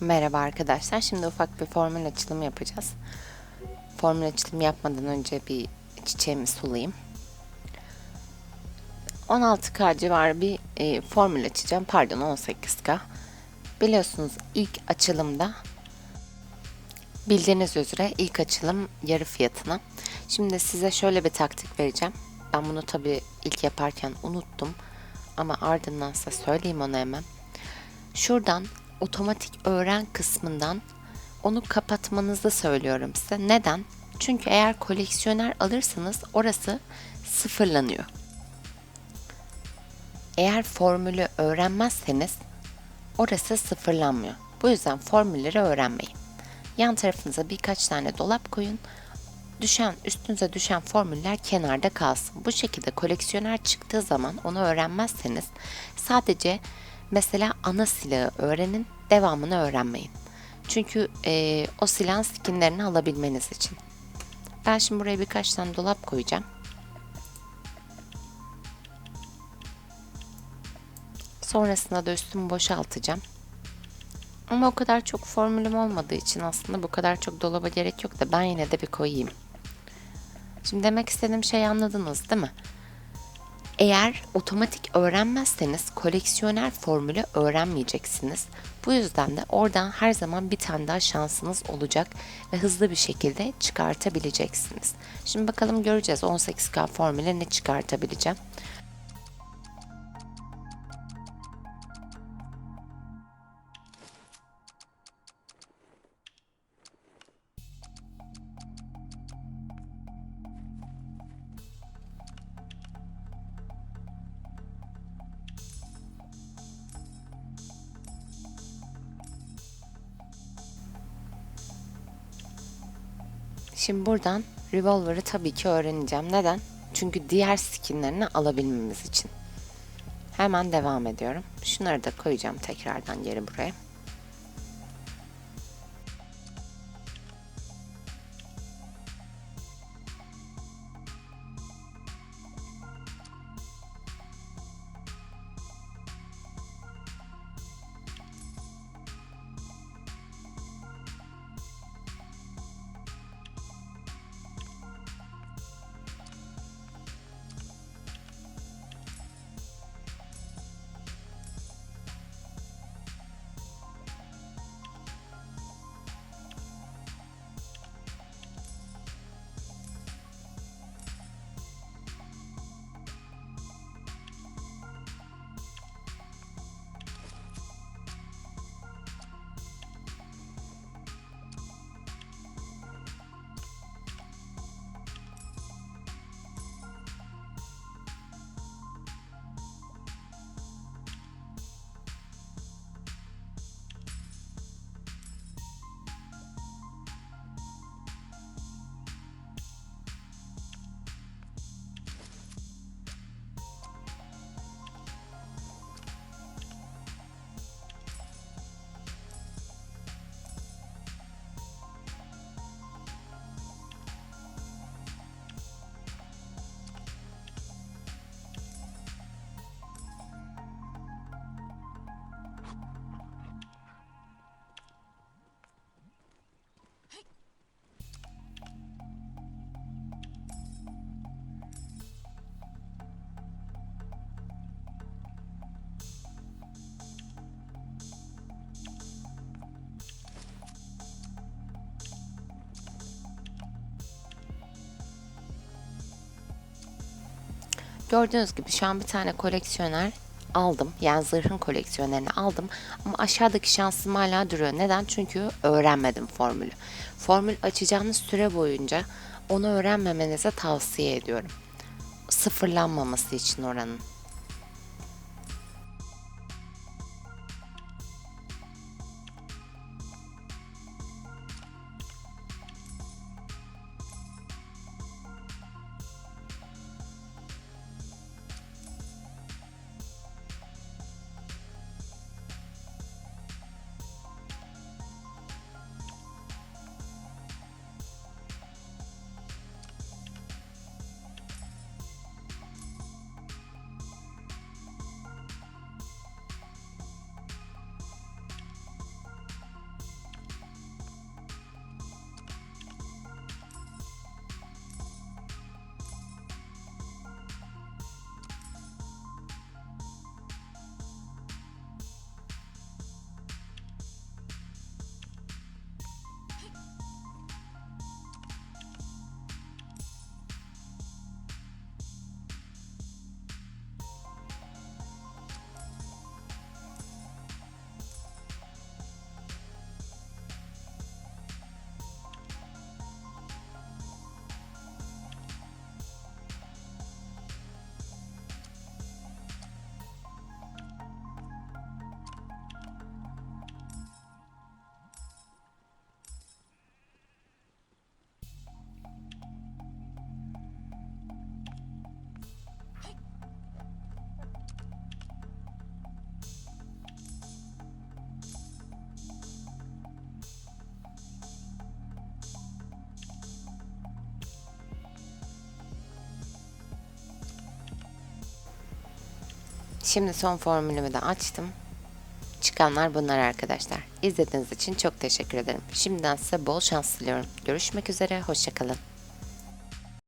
Merhaba arkadaşlar. Şimdi ufak bir formül açılımı yapacağız. Formül açılımı yapmadan önce bir çiçeğimi sulayayım. 16K civarı bir e, formül açacağım. Pardon 18K. Biliyorsunuz ilk açılımda bildiğiniz üzere ilk açılım yarı fiyatına. Şimdi size şöyle bir taktik vereceğim. Ben bunu tabii ilk yaparken unuttum. Ama ardından size söyleyeyim onu hemen. Şuradan otomatik öğren kısmından onu kapatmanızı söylüyorum size. Neden? Çünkü eğer koleksiyoner alırsanız orası sıfırlanıyor. Eğer formülü öğrenmezseniz orası sıfırlanmıyor. Bu yüzden formülleri öğrenmeyin. Yan tarafınıza birkaç tane dolap koyun. Düşen, üstünüze düşen formüller kenarda kalsın. Bu şekilde koleksiyoner çıktığı zaman onu öğrenmezseniz sadece Mesela ana silahı öğrenin, devamını öğrenmeyin. Çünkü e, o silahın skinlerini alabilmeniz için. Ben şimdi buraya birkaç tane dolap koyacağım. Sonrasında da üstümü boşaltacağım. Ama o kadar çok formülüm olmadığı için aslında bu kadar çok dolaba gerek yok da ben yine de bir koyayım. Şimdi demek istediğim şeyi anladınız değil mi? Eğer otomatik öğrenmezseniz koleksiyoner formülü öğrenmeyeceksiniz. Bu yüzden de oradan her zaman bir tane daha şansınız olacak ve hızlı bir şekilde çıkartabileceksiniz. Şimdi bakalım göreceğiz 18K formüle ne çıkartabileceğim. Şimdi buradan Revolver'ı tabii ki öğreneceğim. Neden? Çünkü diğer skinlerini alabilmemiz için. Hemen devam ediyorum. Şunları da koyacağım tekrardan geri buraya. Gördüğünüz gibi şu an bir tane koleksiyoner aldım. Yani zırhın koleksiyonerini aldım. Ama aşağıdaki şansım hala duruyor. Neden? Çünkü öğrenmedim formülü. Formül açacağınız süre boyunca onu öğrenmemenize tavsiye ediyorum. Sıfırlanmaması için oranın. Şimdi son formülümü de açtım. Çıkanlar bunlar arkadaşlar. İzlediğiniz için çok teşekkür ederim. Şimdiden size bol şans diliyorum. Görüşmek üzere, hoşçakalın.